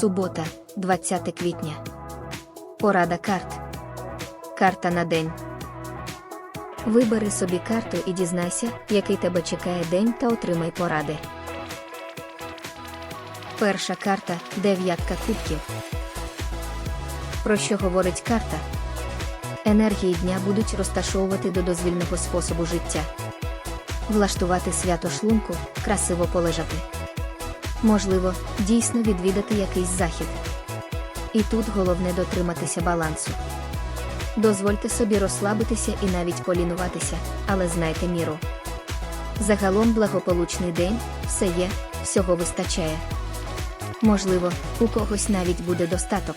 Субота, 20 квітня. Порада карт. Карта на день. Вибери собі карту і дізнайся, який тебе чекає день та отримай поради. Перша карта дев'ятка кубків. Про що говорить карта? Енергії дня будуть розташовувати до дозвільного способу життя. Влаштувати свято шлунку, красиво полежати. Можливо, дійсно відвідати якийсь захід. І тут головне дотриматися балансу. Дозвольте собі розслабитися і навіть полінуватися, але знайте міру. Загалом благополучний день, все є, всього вистачає. Можливо, у когось навіть буде достаток.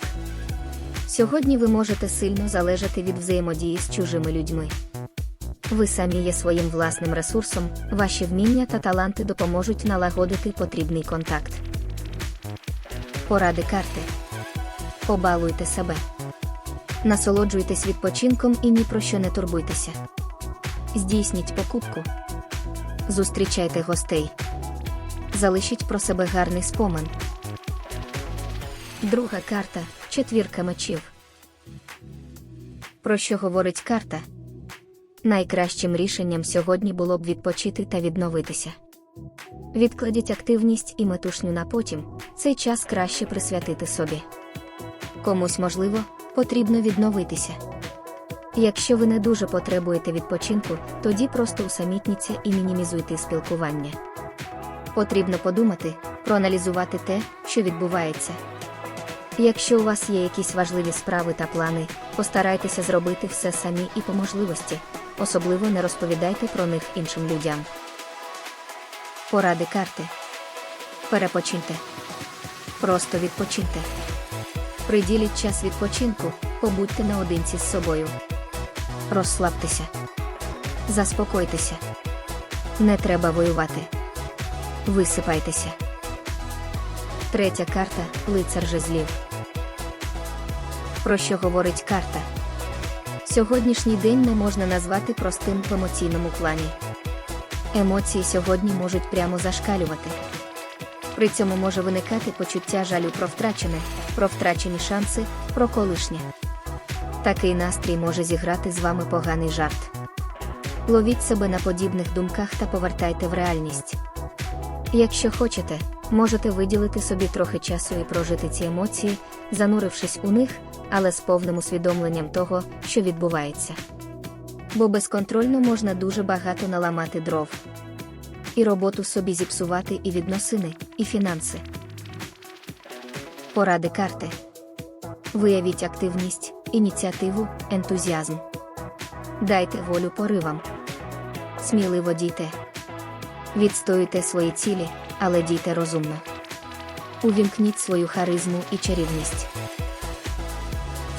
Сьогодні ви можете сильно залежати від взаємодії з чужими людьми. Ви самі є своїм власним ресурсом, ваші вміння та таланти допоможуть налагодити потрібний контакт. Поради карти. Побалуйте себе. Насолоджуйтесь відпочинком і ні про що не турбуйтеся. Здійсніть покупку. Зустрічайте гостей. Залишіть про себе гарний спомин. Друга карта четвірка мечів. Про що говорить карта? Найкращим рішенням сьогодні було б відпочити та відновитися. Відкладіть активність і метушню на потім, цей час краще присвятити собі. Комусь, можливо, потрібно відновитися. Якщо ви не дуже потребуєте відпочинку, тоді просто усамітніться і мінімізуйте спілкування. Потрібно подумати, проаналізувати те, що відбувається. Якщо у вас є якісь важливі справи та плани, постарайтеся зробити все самі і по можливості, особливо не розповідайте про них іншим людям. Поради карти. Перепочиньте. Просто відпочиньте. Приділіть час відпочинку, побудьте наодинці з собою. Розслабтеся. Заспокойтеся. Не треба воювати. Висипайтеся. Третя карта лицар жезлів. Про що говорить карта? Сьогоднішній день не можна назвати простим в емоційному плані. Емоції сьогодні можуть прямо зашкалювати. При цьому може виникати почуття жалю про втрачене, про втрачені шанси, про колишнє. Такий настрій може зіграти з вами поганий жарт. Ловіть себе на подібних думках та повертайте в реальність. Якщо хочете, можете виділити собі трохи часу і прожити ці емоції, занурившись у них, але з повним усвідомленням того, що відбувається. Бо безконтрольно можна дуже багато наламати дров. І роботу собі зіпсувати, і відносини, і фінанси. Поради карти. Виявіть активність, ініціативу, ентузіазм. Дайте волю поривам. Сміливо дійте. Відстоюйте свої цілі, але дійте розумно. Увімкніть свою харизму і чарівність.